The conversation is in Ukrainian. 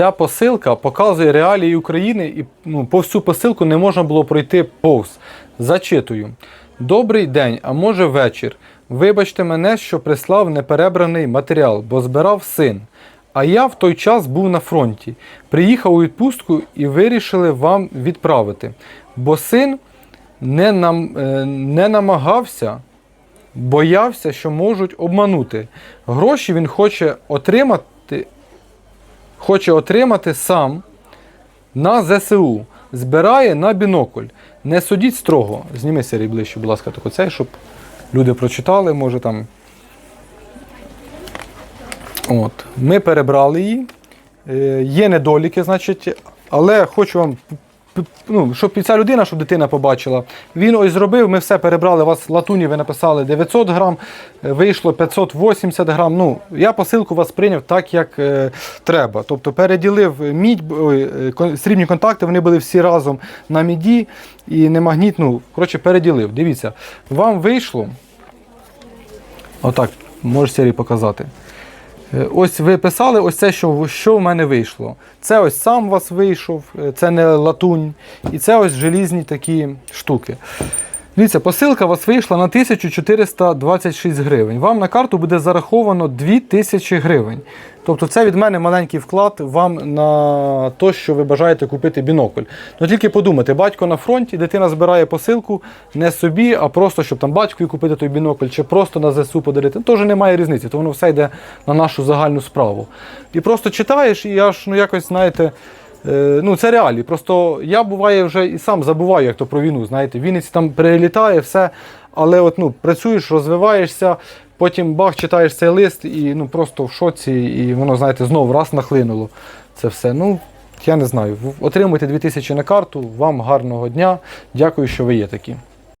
Ця посилка показує реалії України і ну, по всю посилку не можна було пройти повз. Зачитую. Добрий день, а може вечір. Вибачте мене, що прислав неперебраний матеріал, бо збирав син. А я в той час був на фронті. Приїхав у відпустку і вирішили вам відправити. Бо син не, нам, е, не намагався, боявся, що можуть обманути. Гроші він хоче отримати, хоче отримати сам на ЗСУ. Збирає на бінокль. Не судіть строго. Зніми серій ближче, будь ласка, так оцей, щоб люди прочитали, може там. От. Ми перебрали її. Е, Є недоліки, значить, але хочу вам, ну, щоб ця людина, щоб дитина побачила. Він ось зробив, ми все перебрали. У вас латуні ви написали 900 грам, е, вийшло 580 грам. Ну, я посилку вас прийняв так, як е, треба. Тобто переділив мідь, е, срібні контакти, вони були всі разом на міді і не магніт. Ну, коротше, переділив. Дивіться, вам вийшло. Отак, можеш серії показати. Е, Ось ви писали, ось це, що, що в мене вийшло. Це ось сам у вас вийшов, е, це не латунь. І це ось желізні такі штуки. Дивіться, посилка у вас вийшла на 1426 гривень. Вам на карту буде зараховано 2000 гривень. Тобто це від мене маленький вклад вам на те, що ви бажаєте купити бінокль. Ну тільки подумайте, батько на фронті, дитина збирає посилку не собі, а просто щоб там батькові купити той бінокль, чи просто на ЗСУ подарити. Теж немає різниці, то воно все йде на нашу загальну справу. І просто читаєш, і аж ну якось, знаєте. Е, Ну, це реалії. Просто я буває вже і сам забуваю, як то про війну. Знаєте, Вінниці там прилітає, все. Але от ну працюєш, розвиваєшся, потім бах, читаєш цей лист і ну просто в шоці, і воно, знаєте, знову раз нахлинуло. Це все. Ну, я не знаю. Отримуйте 2000 на карту. Вам гарного дня. Дякую, що ви є такі.